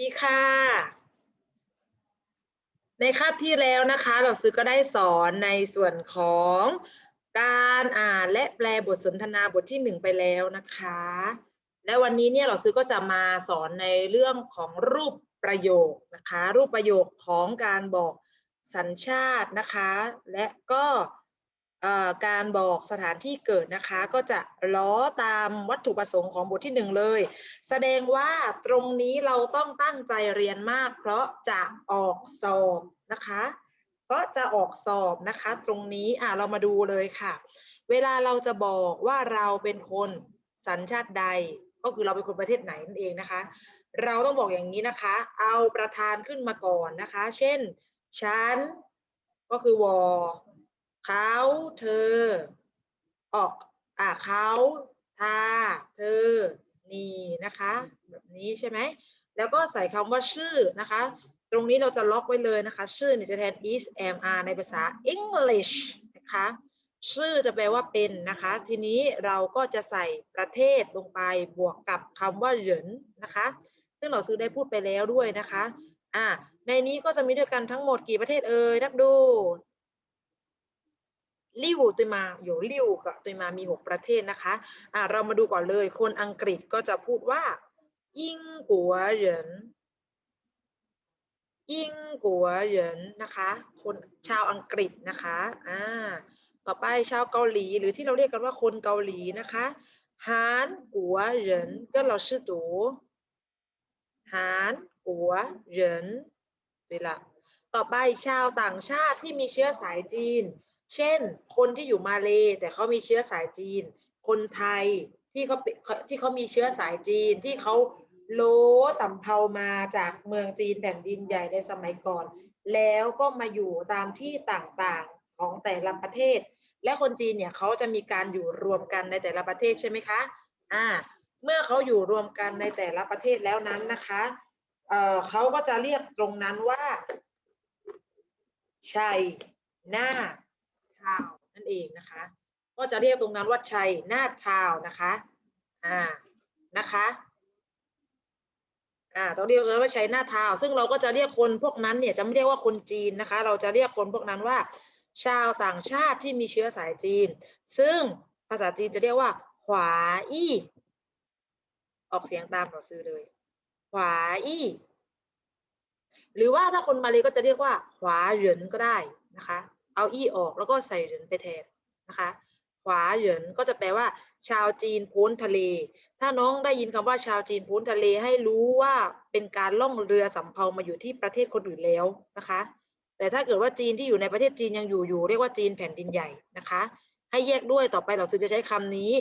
ดีค่ะ ในคาบที่แล้วนะคะ เราซื้อก็ได้สอนในส่วนของการอ่านและแปลบทสนทนาบทที่หนึ่งไปแล้วนะคะ และวันนี้เนี่ยเราซื้อก็จะมาสอนในเรื่องของรูปประโยคนะคะ รูปประโยคของการบอกสัญชาตินะคะ และก็ การบอกสถานที่เกิดนะคะ ก็จะล้อตามวัตถุประสงค์ของบทที่หนึ่งเลย แสดงว่าตรงนี้เราต้องตั้งใจเรียนมาก เพราะจะออกสอบนะคะเพราะจะออกสอบนะคะ ตรงนี้อะเรามาดูเลยค่ะ เวลาเราจะบอกว่าเราเป็นคนสัญชาติใด ก็คือเราเป็นคนประเทศไหนนั่นเองนะคะ เราต้องบอกอย่างนี้นะคะ เอาประธานขึ้นมาก่อนนะคะ เช่นฉันก็คือวอ เขาเธอ ออกอ่าเขาทาเธอ นี่นะคะ แบบนี้ใช่ไหม แล้วก็ใส่คำว่าชื่อนะคะ ตรงนี้เราจะล็อกไว้เลยนะคะ ชื่อเนี่ยจะแทน is am are ในภาษา English นะคะ ชื่อจะแปลว่าเป็นนะคะ ทีนี้เราก็จะใส่ประเทศลงไปบวกกับคำว่าเหรินนะคะ ซึ่งเราซื้อได้พูดไปแล้วด้วยนะคะอ่าในนี้ก็จะมีด้วยกันทั้งหมดกี่ประเทศเอ่ยนับดู ลิ่วตุยมาอยู่ลิ่วกับตุยมามีหกประเทศนะคะอ่าเรามาดูก่อนเลย คนอังกฤษก็จะพูดว่ายิ่งกัวเหรินยิ่งกัวเหรินนะคะ คนชาวอังกฤษนะคะอ่าต่อไปชาวเกาหลีหรือที่เราเรียกกันว่าคนเกาหลีนะคะฮานกัวเหรินก็เราชื่อตูฮานกัวเหรินเวลาต่อไปชาวต่างชาติที่มีเชื้อสายจีน เช่น คนที่อยู่มาเลแต่เขามีเชื้อสายจีน คนไทยที่เขาที่เขามีเชื้อสายจีนที่เขาโลสำเภามาจากเมืองจีนแผ่นดินใหญ่ในสมัยก่อน แล้วก็มาอยู่ตามที่ต่างๆของแต่ละประเทศ และคนจีนเนี่ยเขาจะมีการอยู่รวมกันในแต่ละประเทศใช่ไหมคะอ่าเมื่อเขาอยู่รวมกันในแต่ละประเทศแล้วนั้นนะคะเอ่อเขาก็จะเรียกตรงนั้นว่าชัยหน้า ทาวนั่นเองนะคะ ก็จะเรียกตรงนั้นว่าชัยนาทาวนะคะอ่านะคะอ่าต้องเรียกว่าชัยนาทาวซึ่งเราก็จะเรียกคนพวกนั้นเนี่ยจะไม่เรียกว่าคนจีนนะคะ เราจะเรียกคนพวกนั้นว่า ชาวต่างชาติที่มีเชื้อสายจีน ซึ่งภาษาจีนจะเรียกว่า ขวาอี้ออกเสียงตามเราซื้อเลย ขวาอี้หรือว่าถ้าคนมาเลยก็จะเรียกว่า ขวาเหรินก็ได้นะคะ เอาอี้ออกแล้วก็ใส่เหรินไปแทนนะคะขวาเหรินก็จะแปลว่า ชาวจีนพ้นทะเล ถ้าน้องได้ยินคำว่าชาวจีนพ้นทะเลให้รู้ว่าเป็นการล่องเรือสำเภามาอยู่ที่ประเทศคนอื่นแล้วนะคะ แต่ถ้าเกิดว่าจีนที่อยู่ในประเทศจีนยังอยู่อยู่ เรียกว่าจีนแผ่นดินใหญ่นะคะ ให้แยกด้วยต่อไปเราจะใช้คำนี้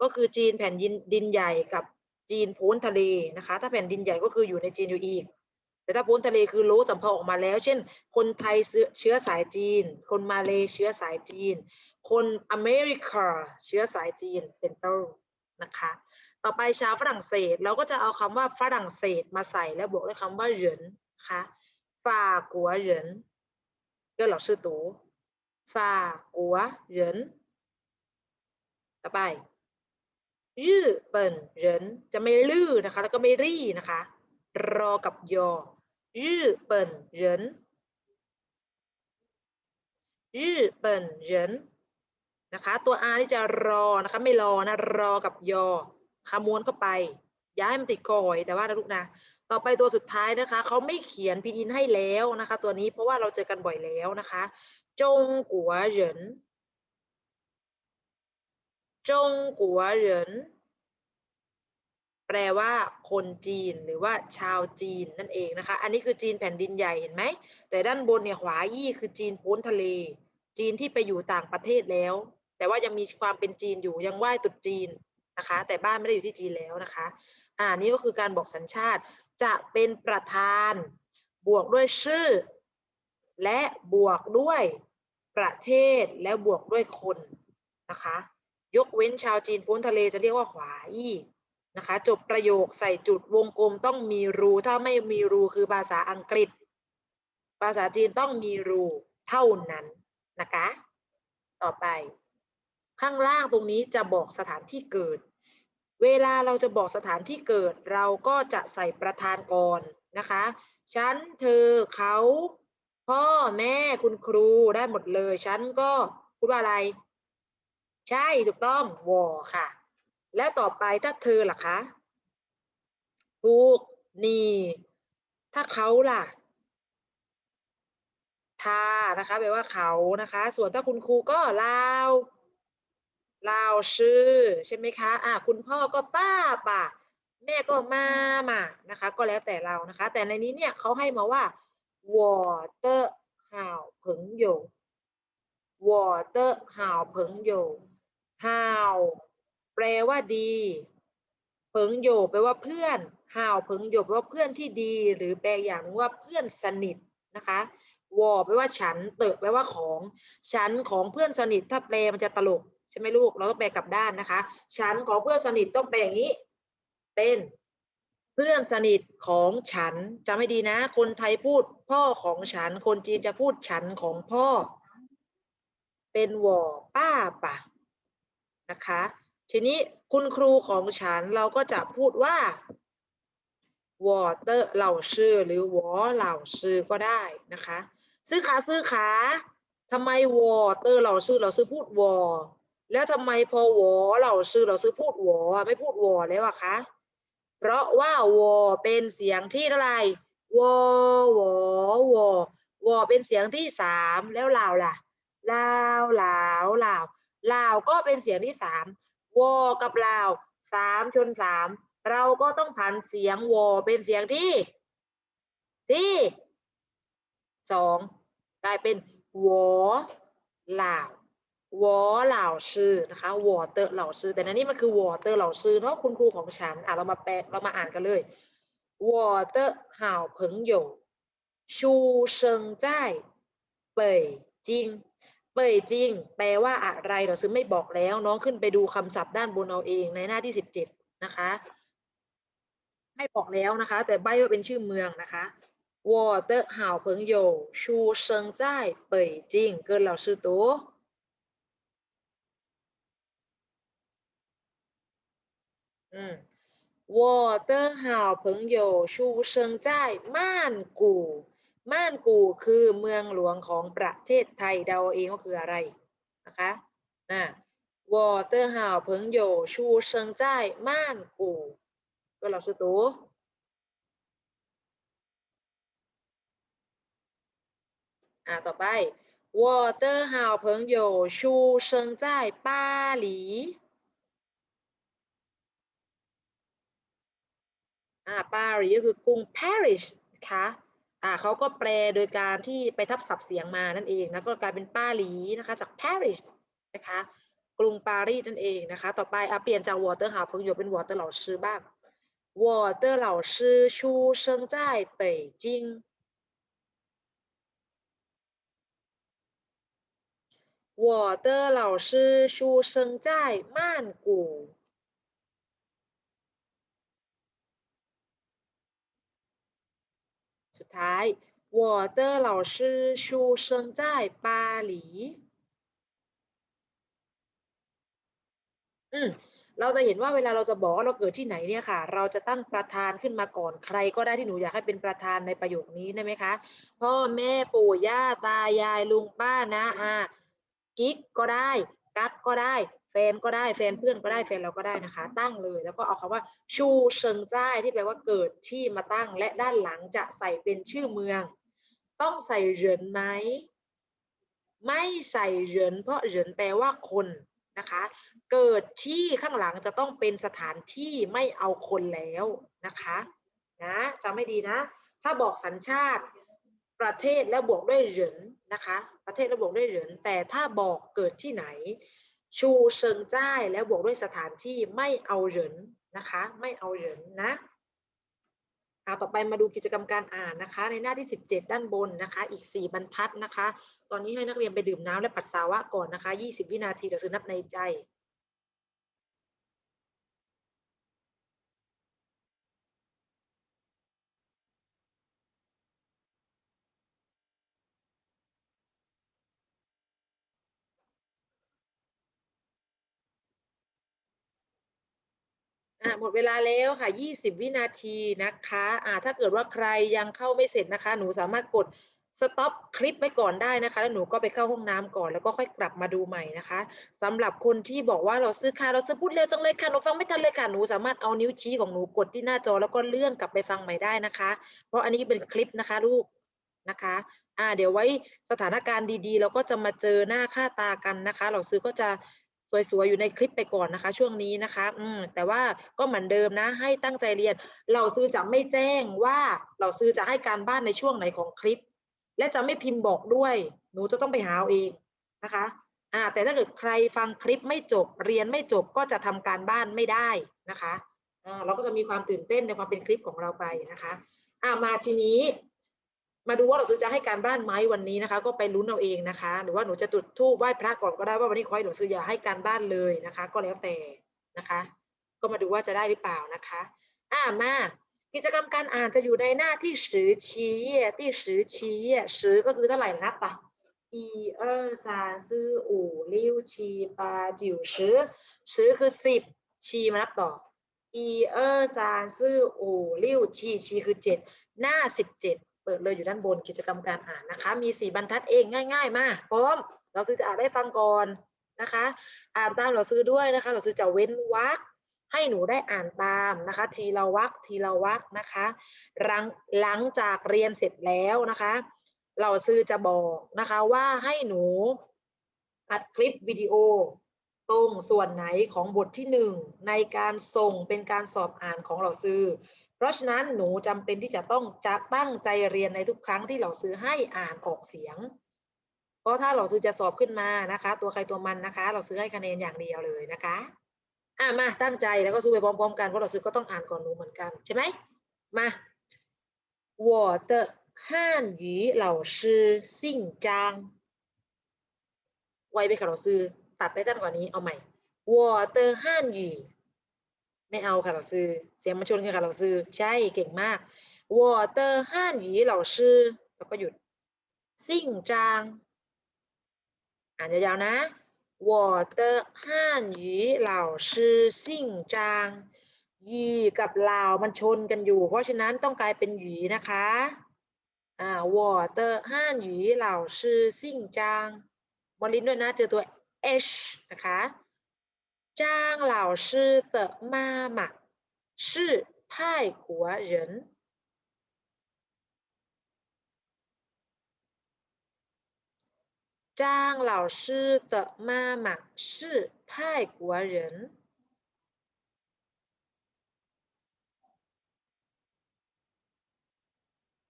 ก็คือจีนแผ่นดินดินใหญ่กับจีนพ้นทะเลนะคะ ถ้าแผ่นดินใหญ่ก็คืออยู่ในจีนอยู่อีก แต่ถ้าพ้นทะเลคือรู้สัมเภาออกมาแล้ว เช่น คนไทยเชื้อสายจีน คนมาเลเชื้อสายจีน คนอเมริกาเชื้อสายจีนเป็นต้นนะคะ ต่อไปชาวฝรั่งเศสเราก็จะเอาคำว่าฝรั่งเศสมาใส่แล้วบวกด้วยคำว่าเหรินนะคะฝ่ากัวเหรินก็เราชื่อตูฝ่ากัวเหรินต่อไปยื่อเปิ่นเหรินจะไม่ลื่อนะคะ แล้วก็ไม่รี่นะคะ รอกับยอ ยื่อเปิ่นเหรินยื่อเปิ่นนะคะ ตัว R ที่จะรอนะคะ ไม่รอนะ รอกับยอคาม้วนเข้าไป ย้ายมันติดกอยแต่ว่านะลูกนะ ต่อไปตัวสุดท้ายนะคะ เขาไม่เขียนพีอินให้แล้วนะคะ ตัวนี้เพราะว่าเราเจอกันบ่อยแล้วนะคะ จงกัวเหรินจงกัวเหริน แปลว่าคนจีนหรือว่าชาวจีนนั่นเองนะคะ อันนี้คือจีนแผ่นดินใหญ่เห็นไหม แต่ด้านบนเนี่ยขวายี่คือจีนพ้นทะเล จีนที่ไปอยู่ต่างประเทศแล้ว แต่ว่ายังมีความเป็นจีนอยู่ยังไหว้ตรุษจีนนะคะ แต่บ้านไม่ได้อยู่ที่จีนแล้วนะคะ อ่านี่ก็คือการบอกสัญชาติจะเป็นประธานบวกด้วยชื่อ และบวกด้วยประเทศและบวกด้วยคนนะคะ ยกเว้นชาวจีนพ้นทะเลจะเรียกว่าขวาอี้ นะคะจบประโยคใส่จุดวงกลมต้องมีรูถ้าไม่มีรูคือภาษาอังกฤษ ภาษาจีนต้องมีรูเท่านั้นนะคะ ต่อไป ข้างล่างตรงนี้จะบอกสถานที่เกิด เวลาเราจะบอกสถานที่เกิด เราก็จะใส่ประธานก่อนนะคะฉันเธอเขาพ่อแม่คุณครูได้หมดเลย ฉันก็พูดว่าอะไร ใช่ถูกต้องวอค่ะ และต่อไปถ้าเธอล่ะคะถูกนี่ ถ้าเขาล่ะทานะคะแปลว่าเขานะคะ ส่วนถ้าคุณครูก็ลาวลาวชื่อใช่ไหมคะอะคุณพ่อก็ป้าป่ะแม่ก็มามานะคะ ก็แล้วแต่เรานะคะ แต่ในนี้เนี่ยเขาให้มาว่า water หาวเพิงโย water หาวเพิงโยวหา ปลว่าดีเพิงโยแปลว่าเพื่อนห่าวเพิงโยแปลว่าเพื่อนที่ดี หรือแปลอย่างหนึงว่าเพื่อนสนิทนะคะวอแปลว่าฉันเตอะแปลว่าของ ฉันของเพื่อนสนิทถ้าแปลมันจะตลกใช่ไหมลูก เราต้องแปลกลับด้านนะคะ ฉันของเพื่อนสนิทต้องแปลอย่างนี้ เป็นเพื่อนสนิทของฉันจำไม่ดีนะ คนไทยพูดพ่อของฉัน คนจีนจะพูดฉันของพ่อ เป็นวอป้าปะนะคะ ทีนี้คุณครูของฉันเราก็จะพูดว่าวอเตอร์เหล่าชื่อหรือวอเหล่าชื่อก็ได้นะคะ ซื้อขาซื้อขาทำไมวอเตอร์เหล่าชื่อเราซื้อพูดวอแล้วทำไมพอวอเหล่าชื่อเราซื้อพูดวอไม่พูดวอแล้วอะคะเพราะว่าวอเป็นเสียงที่เท่าไหร่วอวอวอวอเป็นเสียงที่สามแล้วลาวล่ะลาวลาวลาวลาวก็เป็นเสียงที่สาม วอกับลาวสามชนสามเราก็ต้องผันเสียงวอเป็นเสียงที่ ที่สองกลายเป็นวอลาววอหลาวซื่อนะคะวอเตอร์หลาวซื่อแต่นั้นนี่มันคือวอเตอร์เหล่าซื่อเพราะคุณครูของฉันอะเรามาแปลเรามาอ่านกันเลยวอเตอร์หาวเพิงอยู่ชูเซิงใจเป่ยจิง เป่ยจริง แปลว่าอะไรเราซื้อไม่บอกแล้ว น้องขึ้นไปดูคำศัพท์ด้านบนเอาเองในหน้าที่สิบเจ็ดนะคะไม่บอกแล้วนะคะ แต่ใบว่าเป็นชื่อเมืองนะคะวอเตอร์หาวเพิงโยชูเซิงจ้ายเป่ยจริง เกินเราซื้อตัวอืมวอเตอร์หาวเพิงโยชูเซิงจ้ายม่านกู่ ม่านกูคือเมืองหลวงของประเทศไทยเดาเองก็คืออะไรนะคะนะวอเตอร์ฮาวเพิงโยชูเซิงใจม่านกูก็เราสุดตูอ่าต่อไปวอเตอร์ฮาวเพิงโยชูเซิงจปาหลีอ่าปาหลีก็คือกรุงปารีสค่ะอ่าเขาก็แปลโดยการที่ไปทับศัพท์เสียงมานั่นเองนะก็กลายเป็นปารีนะคะจากปารีสนะคะกรุงปารีสนั่นเองนะคะ ต่อไปอ่ะเปลี่ยนจากวอเตอร์หา朋友เป็นวอเตอร์เหล่าชื่อบ้าง我的老师出生在北京我的老师出生在曼谷 ท้าย我的老师出生在巴黎อืมเราจะเห็นว่าเวลาเราจะบอกว่าเราเกิดที่ไหนเนี่ยค่ะ เราจะตั้งประธานขึ้นมาก่อนใครก็ได้ที่หนูอยากให้เป็นประธานในประโยคนี้ได้ไหมคะ พ่อแม่ปู่ย่าตายายลุงป้านะอากิ๊กก็ได้ กักก็ได้ แฟนก็ได้แฟนเพื่อนก็ได้แฟนเราก็ได้นะคะ ตั้งเลยแล้วก็เอาคำว่าชูเชิงจ้ายที่แปลว่าเกิดที่มาตั้ง และด้านหลังจะใส่เป็นชื่อเมือง ต้องใส่เหรินไหมไม่ใส่เหรินเพราะเหรินแปลว่าคนนะคะ เกิดที่ข้างหลังจะต้องเป็นสถานที่ไม่เอาคนแล้วนะคะนะจำไม่ดีนะ ถ้าบอกสัญชาติประเทศแล้วบวกด้วยเหรินนะคะ ประเทศแล้วบวกด้วยเหรินแต่ถ้าบอกเกิดที่ไหน ชูเชิงจ้ายแล้วบวกด้วยสถานที่ไม่เอาเหรินนะคะ ไม่เอาเหรินนะเอาต่อไปมาดูกิจกรรมการอ่านนะคะ ในหน้าที่ 17 ด้านบนนะคะ อีก 4 บรรทัดนะคะ ตอนนี้ให้นักเรียนไปดื่มน้ำและปัสสาวะก่อนนะคะ 20 วินาทีเดี๋ยวซื้อนับในใจ หมดเวลาแล้วค่ะ 20 วินาทีนะคะอ่าถ้าเกิดว่าใครยังเข้าไม่เสร็จนะคะ หนูสามารถกดสต็อปคลิปไว้ก่อนได้นะคะ แล้วหนูก็ไปเข้าห้องน้ำก่อนแล้วก็ค่อยกลับมาดูใหม่นะคะสำหรับคนที่บอกว่าเราซื้อค่ะเราจะพูดเร็วจังเลยค่ะหนูฟังไม่ทันเลยค่ะหนูสามารถเอานิ้วชี้ของหนูกดที่หน้าจอแล้วก็เลื่อนกลับไปฟังใหม่ได้นะคะ เพราะอันนี้เป็นคลิปนะคะลูกนะคะอ่าเดี๋ยวไว้สถานการณ์ดีๆ เราก็จะมาเจอหน้าค่าตากันนะคะ เราซื้อก็จะ สวยๆอยู่ในคลิปไปก่อนนะคะ ช่วงนี้นะคะอืมแต่ว่าก็เหมือนเดิมนะ ให้ตั้งใจเรียน เราซื้อจะไม่แจ้งว่าเราซื้อจะให้การบ้านในช่วงไหนของคลิป และจะไม่พิมพ์บอกด้วย หนูจะต้องไปหาเอาเองนะคะอ่าแต่ถ้าเกิดใครฟังคลิปไม่จบเรียนไม่จบก็จะทำการบ้านไม่ได้นะคะอ่าเราก็จะมีความตื่นเต้นในความเป็นคลิปของเราไปนะคะอ่ามาทีนี้ มาดูว่าเราซื้อจะให้การบ้านไหมวันนี้นะคะ ก็ไปลุ้นเอาเองนะคะ หรือว่าหนูจะจุดธูปไหว้พระก่อนก็ได้ว่าวันนี้ขอให้หนูซื้ออย่าให้การบ้านเลยนะคะ ก็แล้วแต่นะคะ ก็มาดูว่าจะได้หรือเปล่านะคะ อ่ามากิจกรรมการอ่านจะอยู่ในหน้าที่สือชี้ที่สือชี้สือก็คือเท่าไหร่นับปะอีเออซานซื่ออู่ลิ้วชีปาจิ๋วสือสือคือสิบชีมานับต่ออีเออซานซื่ออู่ลิ้วชีชีคือเจ็ดหน้าสิบเจ็ด ปิดเลยอยู่ด้านบนกิจกรรมการอ่านนะคะ มีสี่บรรทัดเองง่าย ๆ มาพร้อม เราซื้อจะอ่านได้ฟังก่อนนะคะ อ่านตามเราซื้อด้วยนะคะ เราซื้อจะเว้นวรรคให้หนูได้อ่านตามนะคะ ทีละวรรคทีละวรรคนะคะหลังหลังจากเรียนเสร็จแล้วนะคะ เราซื้อจะบอกนะคะว่าให้หนูอัดคลิปวิดีโอตรงส่วนไหนของบทที่หนึ่งในการส่งเป็นการสอบอ่านของเราซื้อ เพราะฉะนั้นหนูจำเป็นที่จะต้องจะตั้งใจเรียนในทุกครั้งที่เราซื้อให้อ่านออกเสียง เพราะถ้าเราซื้อจะสอบขึ้นมานะคะ ตัวใครตัวมันนะคะ เราซื้อให้คะแนนอย่างเดียวเลยนะคะ อ่ะมาตั้งใจแล้วก็สู้ไปพร้อมๆกันเพราะเราซื้อก็ต้องอ่านก่อนหนูเหมือนกันใช่ไหมมา我的汉语老师姓张ไวไปค่ะเราซื้อตัดได้ตั้งกว่านี้เอาใหม่我的汉语 ไม่เอาค่ะเราซื้อเสียงมาชนกันค่ะเราซื้อใช่เก่งมากวอเตอร์ห้านหยีเราซื้อแล้วก็หยุดซิ่งจางอ่านยาวๆนะวอเตอร์ห้านหยีเราซื้อซิ่งจางหยีกับเหล่ามันชนกันอยู่ เพราะฉะนั้นต้องกลายเป็นหยีนะคะอ่าวอเตอร์ห้านหยีเหล่าซื้อซิ่งจางบอลลินด้วยนะเจอตัว h นะคะ 张老师的妈妈是泰国人张老师的妈妈是泰国人。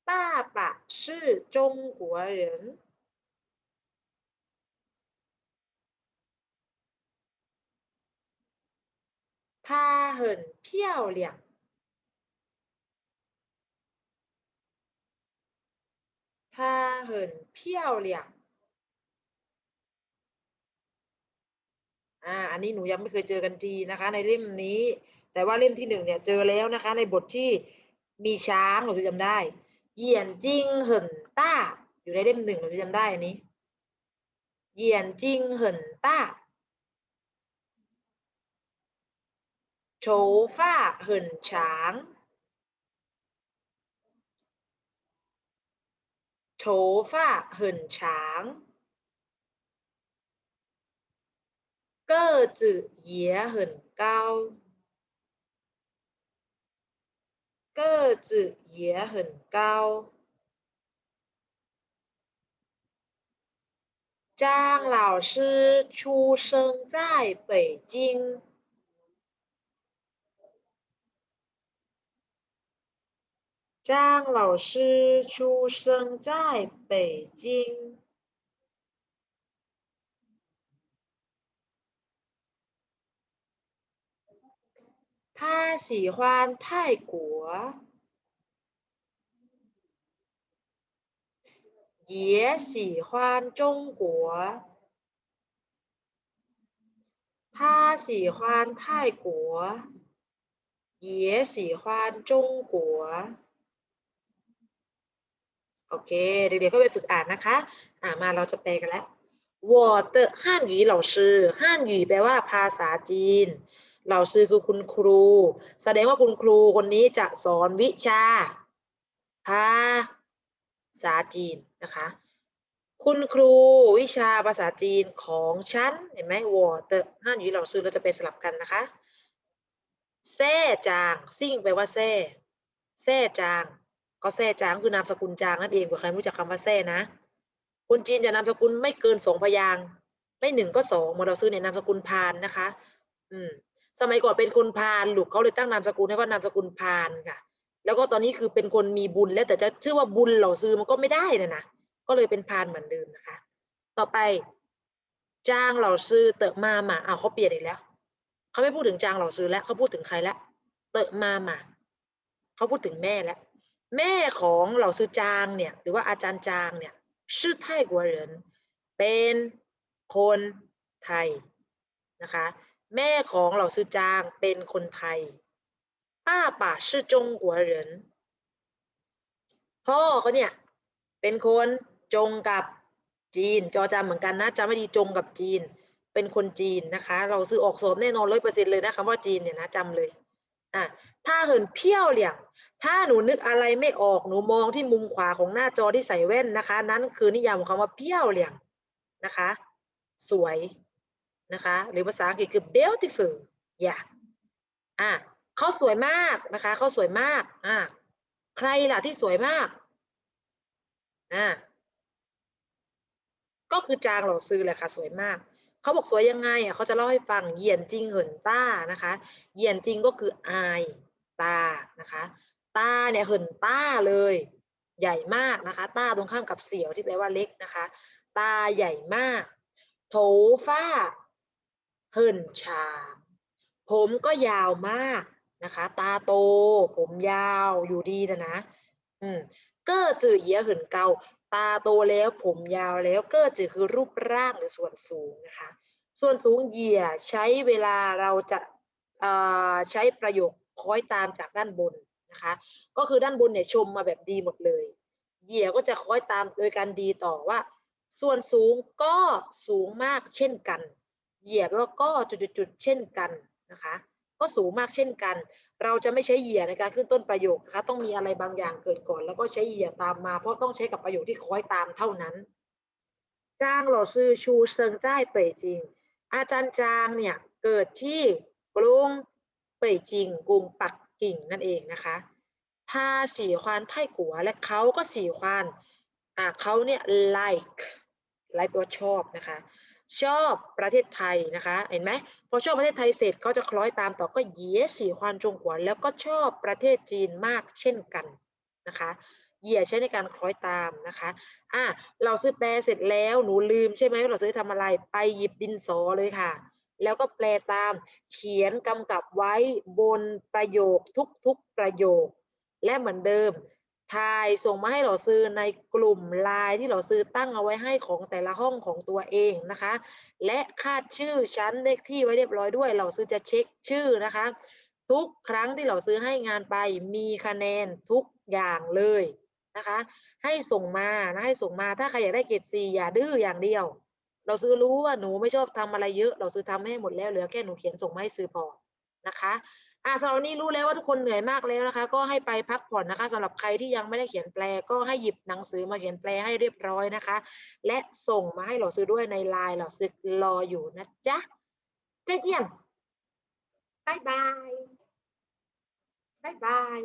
爸爸是中国人。她很漂亮。她很漂亮。อ่า อันนี้หนูยังไม่เคยเจอกันทีนะคะ ในเล่มนี้ แต่ว่าเล่มที่หนึ่งเนี่ยเจอแล้วนะคะ ในบทที่มีช้างเราจะจำได้ เหยียนจิ้งเหินต้า อยู่ในเล่มหนึ่งเราจะจำได้อันนี้ เหยียนจิ้งเหินต้า 头发很长头发很长个子也很高个子也很高张老师出生在北京张老师出生在北京。他喜欢泰国，也喜欢中国。他喜欢泰国，也喜欢中国。 โอเค เดี๋ยวๆก็ไปฝึกอ่านนะคะ อ่ามาเราจะแปลกันแล้ววอเตอร์ห้านหยีเหล่าซื่อห้านหยีแปลว่าภาษาจีน เหล่าซื่อคือคุณครู แสดงว่าคุณครูคนนี้จะสอนวิชา ภาษาจีนนะคะ คุณครูวิชาภาษาจีนของฉัน เห็นไหมวอเตอร์ห้านหยีเหล่าซื่อเราจะไปสลับกันนะคะแซ่จาง ซิ่งแปลว่าแซ่แซ่จาง ก็แซ่จางคือนามสกุลจางนั่นเองเผื่อใครรู้จักคำว่าแซ่นะ คนจีนจะนามสกุลไม่เกินสองพยางไม่หนึ่งก็สองเหมื่อเราซื้อเนี่ยนามสกุลพานนะคะ อืม สมัยก่อนเป็นคนพาลลูกเขาเลยตั้งนามสกุลให้ว่านามสกุลพาลค่ะ แล้วก็ตอนนี้คือเป็นคนมีบุญแล้วแต่จะชื่อว่าบุญเหล่าซื้อมันก็ไม่ได้นะนะก็เลยเป็นพาลเหมือนเดิมนะคะ ต่อไป จางเหล่าซื้อเติบมาหมาเอาวเขาเปลี่ยนอีกแล้วเขาไม่พูดถึงจางเหล่าซื้อแล้วเขาพูดถึงใครแล้วเติบมาหมาเขาพูดถึงแม่แล้ว แม่ของเหล่าซื้อจางเนี่ยหรือว่าอาจารย์จางเนี่ยชื่อไทยกัวเหรินเป็นคนไทยนะคะแม่ของเหล่าซื้อจางเป็นคนไทยป้าป่าชื่อจงกัวเหรินพ่อเขาเนี่ยเป็นคนจงกับจีนจอจำเหมือนกันนะจำไม่ดีจงกับจีน เป็นคนจีนนะคะ เราซื้อออกสอบแน่นอนร้อยเปอร์เซ็นต์เลยนะคำว่าจีนเนี่ยนะจำเลย อะถ้าเหินเพี้ยวเหลี่ยงถ้าหนูนึกอะไรไม่ออกหนูมองที่มุมขวาของหน้าจอที่ใส่แว่นนะคะ นั้นคือนิยามของคำว่าเพี้ยวเหลี่ยงนะคะ สวยนะคะ หรือภาษาอังกฤษคือ beautiful อย่าอะเขาสวยมากนะคะเขาสวยมากอะใครล่ะที่สวยมากอะก็คือจางหล่าซื้อแหละค่ะสวยมาก เขาบอกสวยยังไงอะเขาจะเล่าให้ฟังเหยียนจริงเหินต้านะคะเหยียนจริงก็คืออายตานะคะตาเนี่ยเหินต้าเลยใหญ่มากนะคะต้าตรงข้ามกับเสียวที่แปลว่าเล็กนะคะ ตาใหญ่มาก โถฟ้าเหินชา ผมก็ยาวมากนะคะ ตาโต ผมยาวอยู่ดีนะนะ อืมเก้อจื่อเยียเหินเกา ตาโตแล้วผมยาวแล้วเก้อจื่อคือรูปร่างหรือส่วนสูงนะคะ ส่วนสูงเหยียใช้เวลาเราจะใช้ประโยคคอยตามจากด้านบนนะคะ ก็คือด้านบนเนี่ยชมมาแบบดีหมดเลย เหยียก็จะคอยตามโดยการดีต่อว่า ส่วนสูงก็สูงมากเช่นกัน เหยียบแล้วก็จุดๆเช่นกันนะคะ ก็สูงมากเช่นกัน เราจะไม่ใช้เหยียในการขึ้นต้นประโยคนะคะต้องมีอะไรบางอย่างเกิดก่อน แล้วก็ใช้เหยียตามมาเพราะต้องใช้กับประโยคที่คอยตามเท่านั้น จ้างหล่อซื่อชูเซิงจ้ายเป่ยจริง อาจารย์จางเนี่ยเกิดที่กรุงเป่ยจริงกรุงปักกิ่งนั่นเองนะคะถ้าสีควานไท่กัวและเขาก็สีควานอ่าเขาเนี่ย like like ว่าชอบนะคะ ชอบประเทศไทยนะคะ เห็นไหมพอชอบประเทศไทยเสร็จเขาจะคล้อยตามต่อก็เยสีควานจงกวนแล้วก็ชอบประเทศจีนมากเช่นกันนะคะเหยียใช้ในการคล้อยตามนะคะอะเราซื้อแปลเสร็จแล้วหนูลืมใช่ไหมว่าเราซื้อทำอะไรไปหยิบดินสอเลยค่ะ แล้วก็แปลตามเขียนกำกับไว้บนประโยคทุกๆประโยค และเหมือนเดิม ถ่ายส่งมาให้เราซื้อในกลุ่มไลน์ที่เราซื้อตั้งเอาไว้ให้ของแต่ละห้องของตัวเองนะคะ และคาดชื่อชั้นเลขที่ไว้เรียบร้อยด้วยเราซื้อจะเช็คชื่อนะคะ ทุกครั้งที่เราซื้อให้งานไปมีคะแนนทุกอย่างเลยนะคะ ให้ส่งมานะให้ส่งมาถ้าใครอยากได้เกรดซีอย่าดื้ออย่างเดียว เราซื้อรู้ว่าหนูไม่ชอบทำอะไรเยอะ เราซื้อทำให้หมดแล้วเหลือแค่หนูเขียนส่งมาให้ซื้อพอนะคะ อ่าสำหรับนี้รู้แล้วว่าทุกคนเหนื่อยมากแล้วนะคะ ก็ให้ไปพักผ่อนนะคะสำหรับใครที่ยังไม่ได้เขียนแปล ก็ให้หยิบหนังสือมาเขียนแปลให้เรียบร้อยนะคะ และส่งมาให้เราซื้อด้วยในไลน์เราซื้อรออยู่นะจ๊ะเจเจียนบายบายบายบาย